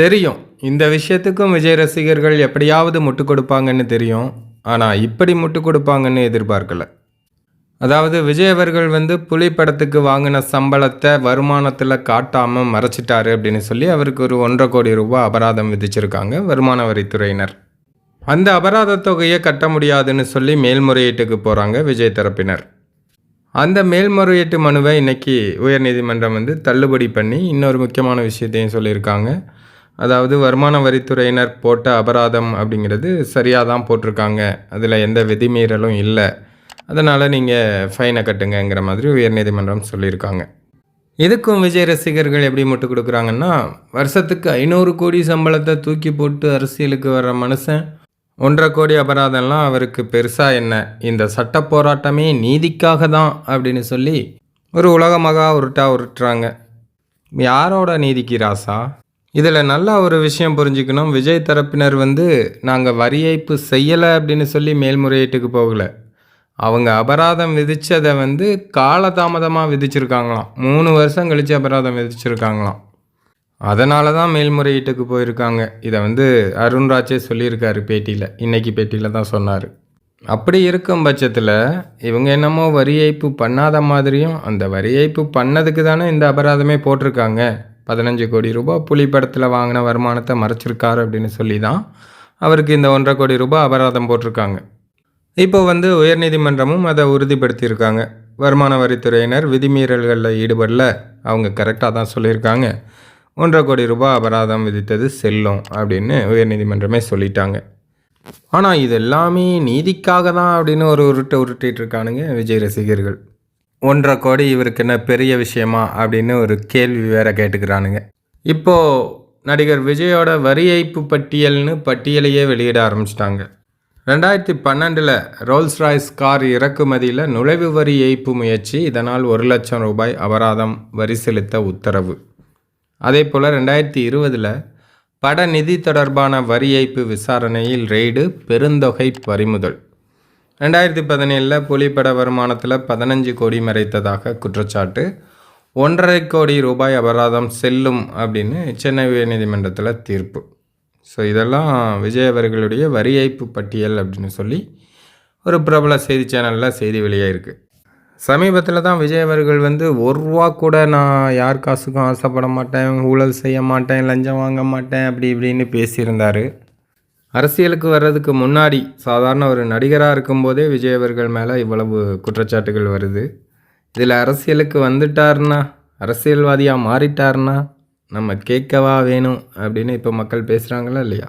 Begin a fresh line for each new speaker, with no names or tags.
தெரியும். இந்த விஷயத்துக்கும் விஜய் ரசிகர்கள் எப்படியாவது முட்டு கொடுப்பாங்கன்னு தெரியும். ஆனால் இப்படி முட்டு கொடுப்பாங்கன்னு எதிர்பார்க்கல. அதாவது விஜய் அவர்கள் வந்து புலி படத்துக்கு வாங்கின சம்பளத்தை வருமானத்தில் காட்டாமல் மறைச்சிட்டாரு அப்படின்னு சொல்லி அவருக்கு ஒரு ஒன்றரை கோடி ரூபாய் அபராதம் விதிச்சிருக்காங்க வருமான வரித்துறையினர். அந்த அபராத தொகையை கட்ட முடியாதுன்னு சொல்லி மேல்முறையீட்டுக்கு போகிறாங்க விஜய் தரப்பினர். அந்த மேல்முறையீட்டு மனுவை இன்னைக்கு உயர்நீதிமன்றம் வந்து தள்ளுபடி பண்ணி இன்னொரு முக்கியமான விஷயத்தையும் சொல்லியிருக்காங்க. அதாவது வருமான வரித்துறையினர் போட்ட அபராதம் அப்படிங்கிறது சரியாக தான் போட்டிருக்காங்க. அதில் எந்த விதிமீறலும் இல்லை. அதனால் நீங்கள் ஃபைனை கட்டுங்கிற மாதிரி உயர்நீதிமன்றம் சொல்லியிருக்காங்க. எதுக்கும் விஜய் ரசிகர்கள் எப்படி முட்டு கொடுக்குறாங்கன்னா வருஷத்துக்கு ஐநூறு கோடி சம்பளத்தை தூக்கி போட்டு அரசியலுக்கு வர்ற மனுஷன் ஒன்றரை கோடி அபராதம்லாம் அவருக்கு பெருசாக என்ன? இந்த சட்ட போராட்டமே நீதிக்காக தான் அப்படின்னு சொல்லி ஒரு உலகமாக உருட்டா உருட்டுறாங்க. யாரோட நீதிக்கு ராசா? இதில் நல்லா ஒரு விஷயம் புரிஞ்சுக்கணும். விஜய் தரப்பினர் வந்து நாங்கள் வரி ஏய்ப்பு செய்யலை அப்படின்னு சொல்லி மேல்முறையீட்டுக்கு போகல. அவங்க அபராதம் விதித்ததை வந்து காலதாமதமாக விதிச்சிருக்காங்களாம். மூணு வருஷம் கழித்து அபராதம் விதிச்சிருக்காங்களாம். அதனால தான் மேல்முறையீட்டுக்கு போயிருக்காங்க. இதை வந்து அருண்ராஜே சொல்லியிருக்காரு பேட்டியில். இன்றைக்கி பேட்டியில் தான் சொன்னார். அப்படி இருக்கும் பட்சத்தில் இவங்க என்னமோ வரி ஏய்ப்பு பண்ணாத மாதிரியும் அந்த வரி ஏய்ப்பு பண்ணதுக்கு தானே இந்த அபராதமே போட்டிருக்காங்க. பதினஞ்சு கோடி ரூபாய் புலி படத்தில் வாங்கின வருமானத்தை மறைச்சிருக்காரு அப்படின்னு சொல்லி தான் அவருக்கு இந்த ஒன்றரை கோடி ரூபாய் அபராதம் போட்டிருக்காங்க. இப்போ வந்து உயர்நீதிமன்றமும் அதை உறுதிப்படுத்தியிருக்காங்க. வருமான வரித்துறையினர் விதிமீறல்களில் ஈடுபடல. அவங்க கரெக்டாக தான் சொல்லியிருக்காங்க. ஒன்றரை கோடி ரூபாய் அபராதம் விதித்தது செல்லும் அப்படின்னு உயர்நீதிமன்றமே சொல்லிட்டாங்க. ஆனால் இது எல்லாமே நீதிக்காக தான் அப்படின்னு ஒரு உருட்டை உருட்டிட்டு இருக்கானுங்க விஜய் ரசிகர்கள். ஒன்றரை கோடி இவருக்கு என்ன பெரிய விஷயமா அப்படின்னு ஒரு கேள்வி வேற கேட்டுக்கிறானுங்க. இப்போது நடிகர் விஜயோட வரி ஏய்ப்பு பட்டியல்னு பட்டியலையே வெளியிட ஆரம்பிச்சிட்டாங்க. ரெண்டாயிரத்தி பன்னெண்டில் ரோல்ஸ் ராய்ஸ் கார் இறக்குமதியில் நுழைவு வரி ஏய்ப்பு முயற்சி இதனால் ஒரு லட்சம் ரூபாய் அபராதம் வரி செலுத்த உத்தரவு. அதே போல் ரெண்டாயிரத்தி இருபதில் பட நிதி தொடர்பான வரி ஏய்ப்பு விசாரணையில் ரெய்டு பெருந்தொகை பறிமுதல். ரெண்டாயிரத்தி பதினேழில் புலிப்பட வருமானத்தில் பதினஞ்சு கோடி மறைத்ததாக குற்றச்சாட்டு. ஒன்றரை கோடி ரூபாய் அபராதம் செல்லும் அப்படின்னு சென்னை உயர்நீதிமன்றத்தில் தீர்ப்பு. ஸோ இதெல்லாம் விஜய் அவர்களுடைய வரி ஏய்ப்பு பட்டியல் அப்படின்னு சொல்லி ஒரு பிரபல செய்தி சேனலில் செய்தி வெளியாயிருக்கு. சமீபத்தில் தான் விஜய் அவர்கள் வந்து ஒரு ரூபா கூட நான் யார் காசுக்கும் ஆசைப்பட மாட்டேன் ஊழல் செய்ய மாட்டேன் லஞ்சம் வாங்க மாட்டேன் அப்படி இப்படின்னு பேசியிருந்தார். அரசியலுக்கு வர்றதுக்கு முன்னாடி சாதாரண ஒரு நடிகராக இருக்கும்போதே விஜய் அவர்கள் மேலே இவ்வளவு குற்றச்சாட்டுகள் வருது. இதில் அரசியலுக்கு வந்துட்டாருன்னா அரசியல்வாதியாக மாறிட்டாருன்னா நம்ம கேட்கவா வேணும் அப்படின்னு இப்போ மக்கள் பேசுகிறாங்களா இல்லையா?